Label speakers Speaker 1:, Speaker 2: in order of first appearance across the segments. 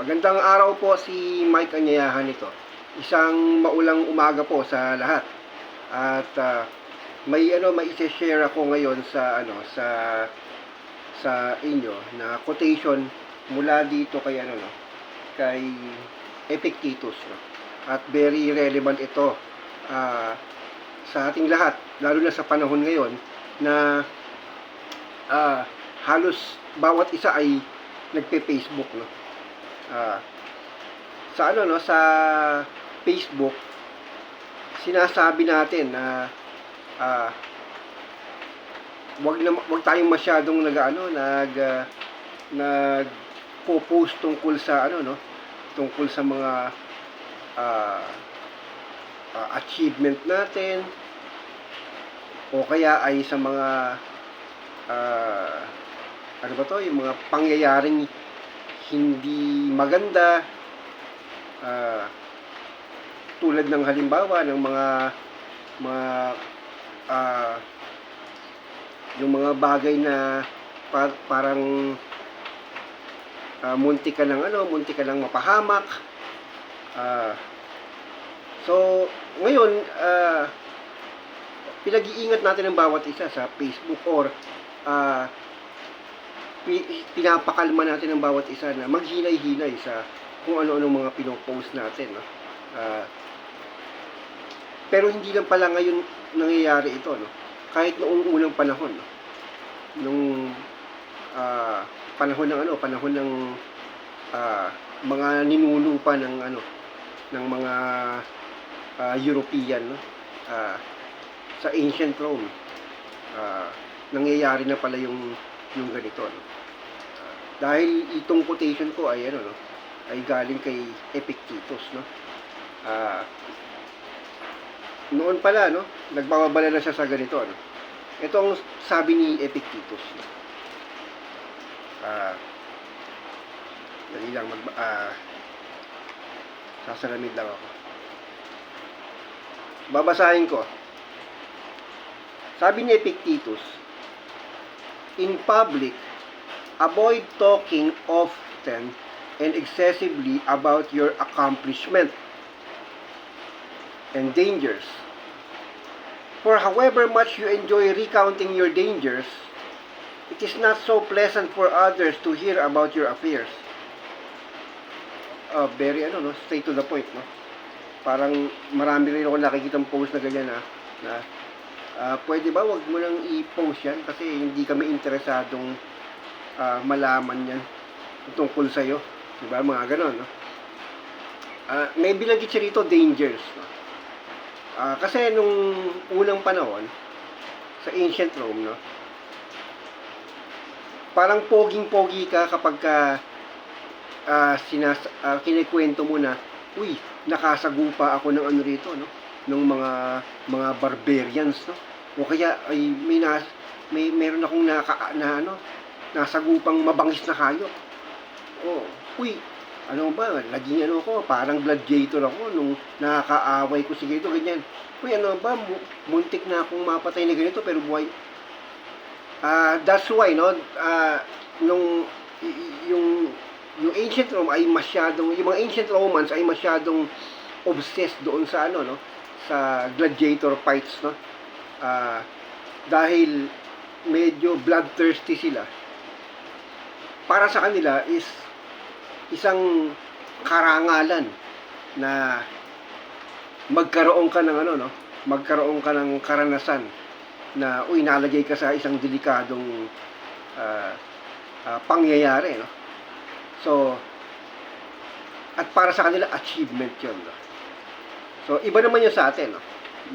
Speaker 1: Magandang araw po si Mike Anyayahan ito. Isang maulang umaga po sa lahat. At ah, may ano may share ako ngayon sa ano sa sa inyo na quotation mula dito kay ano no kay Epictetus no. At very relevant ito ah, sa ating lahat lalo na sa panahon ngayon na ah, halos bawat isa ay nagpe-Facebook no. Ah, sa ano no? Sa Facebook sinasabi natin na ah wag na wag tayong masyadong nag ano nag ah, nag post tungkol sa ano no? Tungkol sa mga ah, ah, achievement natin o kaya ay sa mga ah, ano ba to? Yung mga pangyayaring hindi maganda ah, tulad ng halimbawa ng mga mga ah, yung mga bagay na par- parang ah, munti ka ng ano, munti ka ng mapahamak. Ah, so, ngayon, ah, pinag-iingat natin ang bawat isa sa Facebook or pi- pinapakalma natin ang bawat isa na maghinay-hinay sa kung ano-ano mga pinopost natin. No? Ah, pero hindi lang pala ngayon nangyayari ito. No? Kahit noong unang panahon. No? Nung ah, panahon ng ano, panahon ng ah, mga ninuno pa ng ano, ng mga ah, European, no? Ah, sa ancient Rome. ah, nangyayari na pala yung yung ganito, no? Ah, dahil itong quotation ko ay ano, no? ay galing kay Epictetus, no? Ah, noon pala, no? Nagbababala na siya sa ganito, no? Ito ang sabi ni Epictetus. No? Ah, dali lang mag ah, sasalamid lang ako. Babasahin ko. Sabi ni Epictetus, In public, avoid talking often and excessively about your accomplishment and dangers. For however much you enjoy recounting your dangers, it is not so pleasant for others to hear about your affairs. Uh, very ano no, straight to the point no. Parang marami rin ako nakikitang post na ganyan na na ah, pwede ba wag mo nang i-post yan kasi hindi kami interesadong ah, malaman yan tungkol sa iyo, 'di ba? Mga ganon no. Ah, may binanggit siya rito dangers no. Ah, kasi nung unang panahon sa ancient Rome no, parang poging-pogi ka kapag ka ah, sinas ah, kinikwento mo na, uy, nakasagupa ako ng ano rito, no? Ng mga mga barbarians, no? O kaya ay may nas, may meron akong naka, na ano, nasagupang mabangis na hayop. Oh, uy, ano ba, naging ano ko, parang gladiator ako nung nakakaaway ko si ganito, ganyan. Uy, ano ba, mu- muntik na akong mapatay na ganito, pero buhay, Ah, that's why no ah, nung yung yung ancient Rome ay masyadong yung mga ancient Romans ay masyadong obsessed doon sa ano no sa gladiator fights no? Ah, dahil medyo bloodthirsty sila. Para sa kanila is isang karangalan na magkaroon ka ng ano no? Magkaroon ka ng karanasan na uy nalagay ka sa isang delikadong ah, ah, pangyayari no? So at para sa kanila achievement yun no? So iba naman yun sa atin no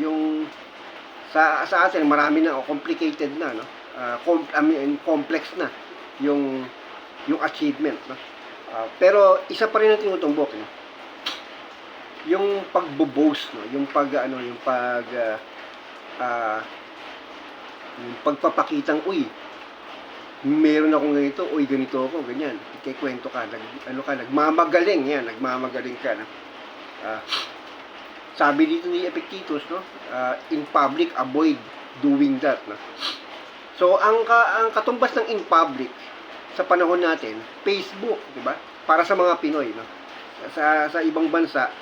Speaker 1: yung sa sa atin marami na o complicated na no Ah, com- I mean, complex na yung yung achievement no Ah, pero isa pa rin ang tinutumbok no yung pagbo-boast no yung pag ano yung pag ah, ah, yung pagpapakitang, uy, meron akong ganito, uy, ganito ako, ganyan. Ikikwento ka, nag, ano ka, nagmamagaling, yan, nagmamagaling ka. No? Ah, sabi dito ni Epictetus, no? Ah, in public, avoid doing that. No? So, ang, ka, ang katumbas ng in public sa panahon natin, Facebook, di ba? para sa mga Pinoy, no? Sa, sa ibang bansa,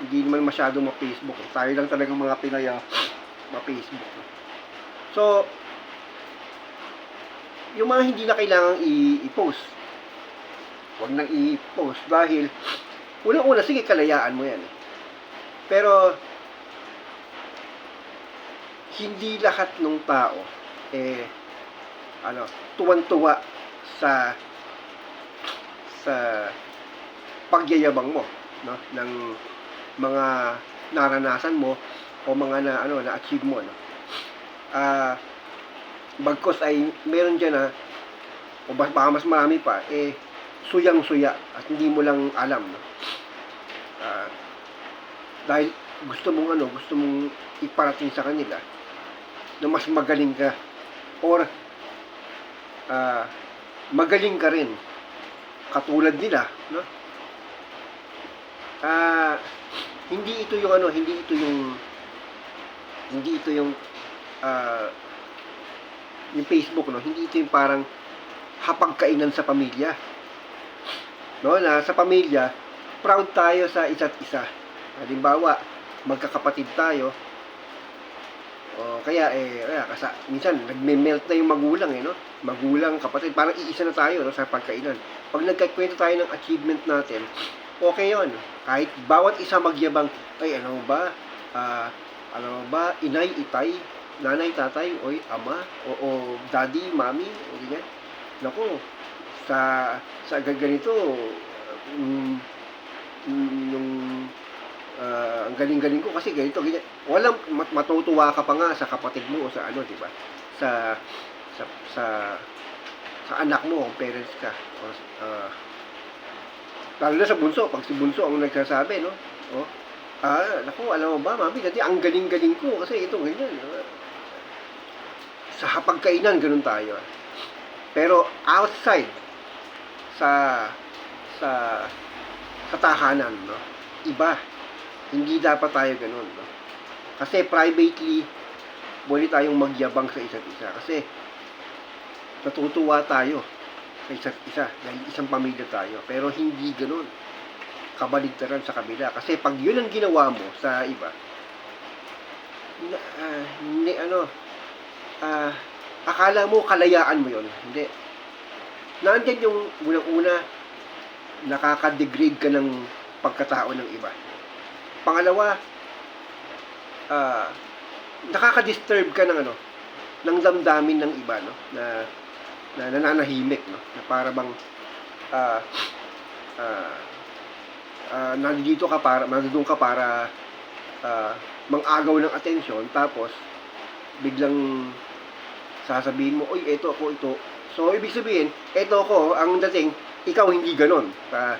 Speaker 1: hindi naman masyado ma-Facebook. Tayo lang talagang mga Pinoy ang ma-Facebook. no? So, yung mga hindi na kailangang i-post, huwag nang i-post dahil unang-una, sige, kalayaan mo yan. eh. Pero, hindi lahat ng tao, eh, ano, tuwan-tuwa sa sa pagyayabang mo, no, ng mga naranasan mo o mga na ano na achieve mo no. Ah bagkos ay meron diyan na o ba- baka mas marami pa eh suyang-suya at hindi mo lang alam no. Ah, dahil gusto mong ano, gusto mong iparating sa kanila na mas magaling ka or ah, magaling ka rin katulad nila, no? Ah, hindi ito yung ano, hindi ito yung hindi ito yung ah, yung Facebook, no? Hindi ito yung parang hapagkainan sa pamilya. No, na sa pamilya, proud tayo sa isa't isa. Halimbawa, magkakapatid tayo, o kaya eh kaya kasa minsan nagme-melt na yung magulang eh no. Magulang, kapatid, parang iisa na tayo no sa pagkainan. Pag nagkakwento tayo ng achievement natin, okay 'yon. Kahit bawat isa magyabang, ay ano ba? Ah, ano ba? Inay, itay, nanay, tatay, oy, ama, o, o daddy, mami, o ganyan. Naku, sa sa ganito, mm, mm, yung ah, ang galing-galing ko kasi ganito, ganyan. Walang mat- matutuwa ka pa nga sa kapatid mo o sa ano, 'di ba? Sa sa sa sa anak mo kung parents ka. O, ah, lalo na sa bunso, pag si bunso ang nagsasabi, no? Oh, ah, naku, alam mo ba, mami, dati ang galing-galing ko kasi ito, ganyan. ah. Sa hapagkainan, ganun tayo. Pero outside, sa sa sa tahanan, no? Iba. Hindi dapat tayo ganun, no? Kasi privately, pwede tayong magyabang sa isa't isa. Kasi, natutuwa tayo sa isa't isa. Dahil isang pamilya tayo. Pero hindi ganun. Kabaligtaran sa kabila. Kasi pag yun ang ginawa mo sa iba, na, ah, hindi, ano, ah, akala mo kalayaan mo yun. Hindi. Nandyan yung unang-una, nakaka-degrade ka ng pagkatao ng iba. Pangalawa, ah, nakaka-disturb ka ng ano, ng damdamin ng iba, no? Na, na nananahimik, no? Na para bang, ah, ah, ah, nandito ka para, nandun ka para, ah, mang-agaw ng atensyon, tapos, biglang, sasabihin mo, oy, eto ako, ito. So, ibig sabihin, eto ako, ang dating, ikaw hindi ganon. Ah,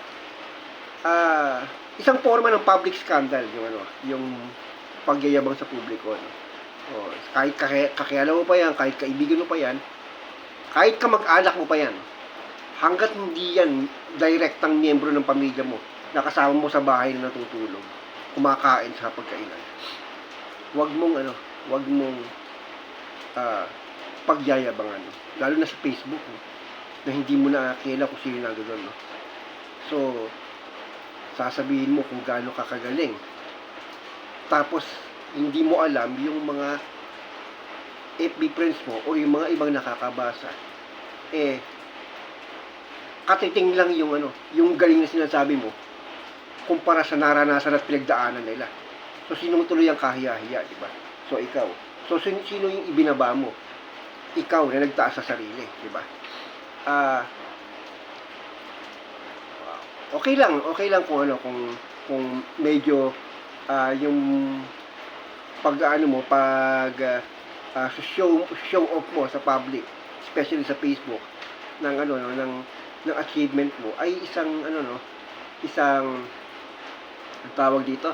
Speaker 1: ah, isang forma ng public scandal yung ano, yung pagyayabang sa publiko. No? O, kahit kaki- kakilala mo pa yan, kahit kaibigan mo pa yan, kahit kamag-anak mo pa yan, hanggat hindi yan direktang miyembro ng pamilya mo, nakasama mo sa bahay na natutulog, kumakain sa pagkainan, wag mong ano, wag mong ah, pagyayabangan. Lalo na sa Facebook, no? na hindi mo na kilala kung sino na doon. No? So, sasabihin mo kung gaano ka kagaling. Tapos, hindi mo alam yung mga FB friends mo o yung mga ibang nakakabasa. Eh, katiting lang yung ano, yung galing na sinasabi mo kumpara sa naranasan at pinagdaanan nila. So, sino tuloy ang kahiya-hiya, di ba? So, ikaw. So, sino, sino yung ibinaba mo? Ikaw na nagtaas sa sarili, di ba? Ah, okay lang, okay lang kung ano, kung kung medyo ah, yung pag ano mo, pag ah, show show off mo sa public, especially sa Facebook ng ano no, ng ng achievement mo ay isang ano no, isang ang tawag dito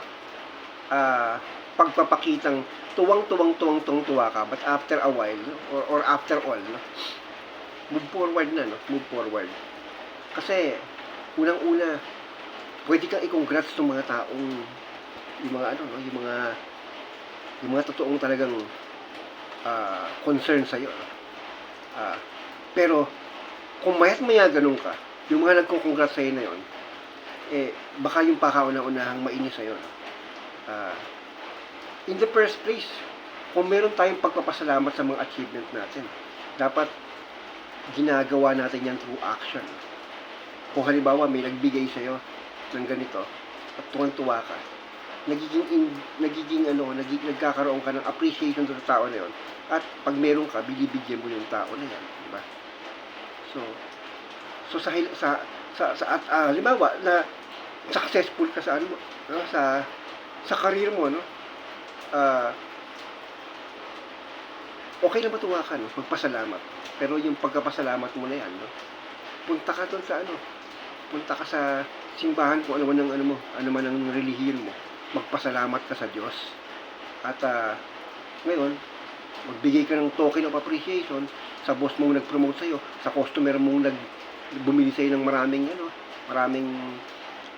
Speaker 1: ah pagpapakitang tuwang-tuwang tuwang tuwang tuwa ka but after a while or, or after all no, move forward na no move forward. Kasi unang-una pwede kang i-congrats ng mga taong yung mga ano no yung mga yung mga totoong talagang ah, concern sa iyo no? Ah, pero kung mayat maya ganun ka yung mga nagko-congrats sa'yo na yun, eh, baka yung pakauna-unahang mainis sa'yo. No? Ah, in the first place, kung meron tayong pagpapasalamat sa mga achievement natin, dapat ginagawa natin yan through action. Kung halimbawa may nagbigay sa'yo ng ganito, at tuwan-tuwa ka, nagiging in, nagiging ano, nagiging nagkakaroon ka ng appreciation sa tao na yon. At pag meron ka, binibigyan mo yung tao na yan, di ba? So, so sa sa sa, sa at ah, halimbawa na successful ka sa ano mo, no? sa sa career mo, no? Ah, okay lang matuwa ka, no? Magpasalamat. Pero yung pagkapasalamat mo na yan, no? Punta ka doon sa ano? Punta ka sa simbahan kung ano man ang ano mo, ano man ang relihiyon mo. Magpasalamat ka sa Diyos. At ah, ngayon, magbigay ka ng token of appreciation sa boss mong nag-promote sa'yo, sa customer mong nag bumili sa'yo ng maraming ano, maraming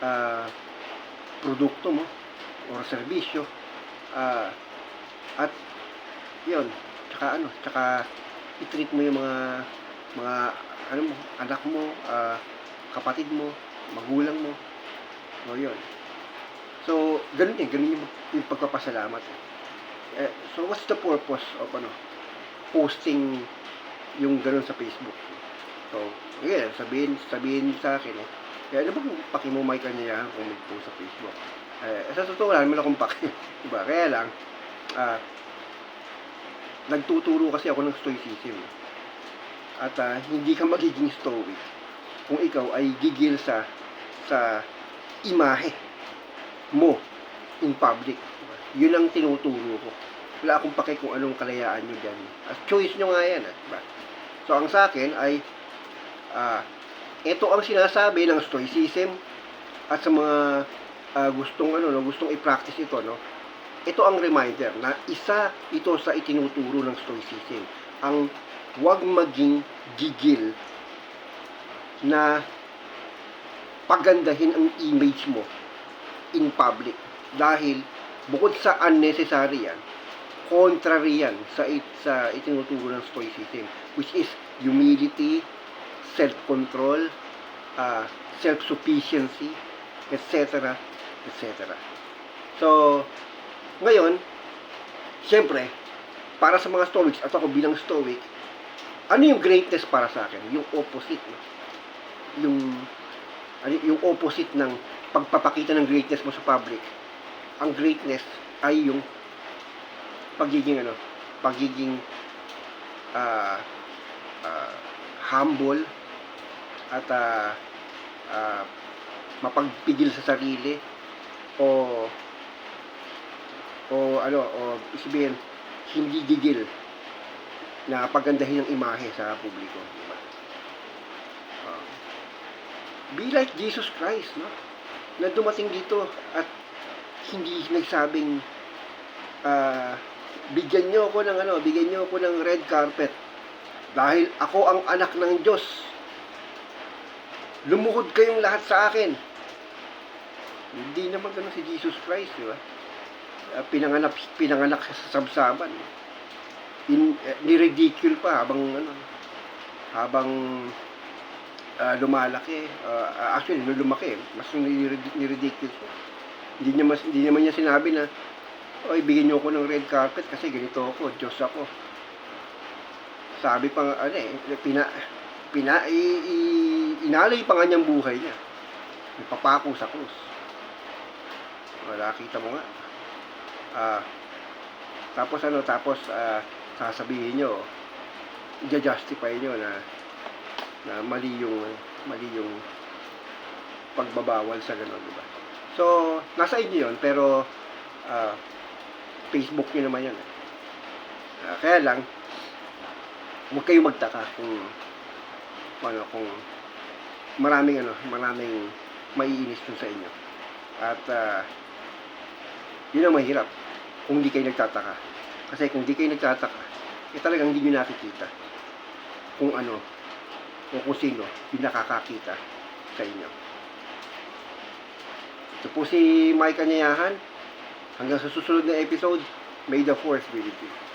Speaker 1: ah, produkto mo or serbisyo. Ah, at yun, tsaka ano, tsaka i-treat mo yung mga mga ano mo, anak mo, ah, kapatid mo, magulang mo. O yun. So, ganun eh, ganun yung, pagpapasalamat. Eh. Eh, so, what's the purpose of ano, posting yung ganun sa Facebook? So, yeah, sabihin, sabihin sa akin eh, kaya ano bang pakimumay ka niya kung nag-post sa Facebook? Eh, sa totoo lang, wala akong paki. diba? Kaya lang, ah, nagtuturo kasi ako ng stoicism. At ah, hindi ka magiging stoic kung ikaw ay gigil sa sa imahe mo in public. Yun ang tinuturo ko. Wala akong pake kung anong kalayaan nyo dyan. At choice nyo nga yan. Ah, diba? So, ang sa akin ay ah, ito ang sinasabi ng stoicism at sa mga ah, gustong ano no, gustong i-practice ito no. Ito ang reminder na isa ito sa itinuturo ng stoicism. Ang huwag maging gigil na pagandahin ang image mo in public. Dahil bukod sa unnecessary yan contrary yan sa, it, sa itinuturo ng stoicism which is humility self-control uh, self-sufficiency etc etc so ngayon syempre para sa mga stoics at ako bilang stoic ano yung greatness para sa akin? Yung opposite no? Yung ano, yung opposite ng pagpapakita ng greatness mo sa public. Ang greatness ay yung pagiging ano, pagiging ah, ah, humble at ah, ah, mapagpigil sa sarili o o ano o sabihin hindi gigil na pagandahin ang imahe sa publiko. Diba? Be like Jesus Christ, no? Na dumating dito at hindi nagsabing ah, bigyan niyo ako ng ano, bigyan niyo ako ng red carpet dahil ako ang anak ng Diyos. Lumuhod kayong lahat sa akin. Hindi naman ganun si Jesus Christ, di ba? Ah, pinanganak pinanganak sa sabsaban. In, eh, ni-ridicule pa habang ano, habang ah, lumalaki. Ah, actually, lumaki, mas nire- niridicule siya. Hindi niya, mas, hindi naman niya sinabi na, Oy, bigyan niyo ako ng red carpet kasi ganito ako, Diyos ako. Sabi pa nga, ano eh, pina, pina, i, i, inalay pa nga niyang buhay niya. Nagpapako sa krus. Wala, kita mo nga. Ah, tapos ano, tapos ah, sasabihin niyo, i-justify niyo na na mali yung mali yung pagbabawal sa ganun, di ba? So, nasa inyo yun, pero ah, Facebook nyo naman yun. eh. Ah, kaya lang, huwag kayong magtaka kung ano, kung maraming ano, maraming maiinis dun sa inyo. At ah, yun ang mahirap kung hindi kayo nagtataka. Kasi kung hindi kayo nagtataka, eh talagang hindi nyo nakikita kung ano o kung sino yung nakakakita sa inyo. Ito po si Mike Anyayahan. Hanggang sa susunod na episode, may the force be with you.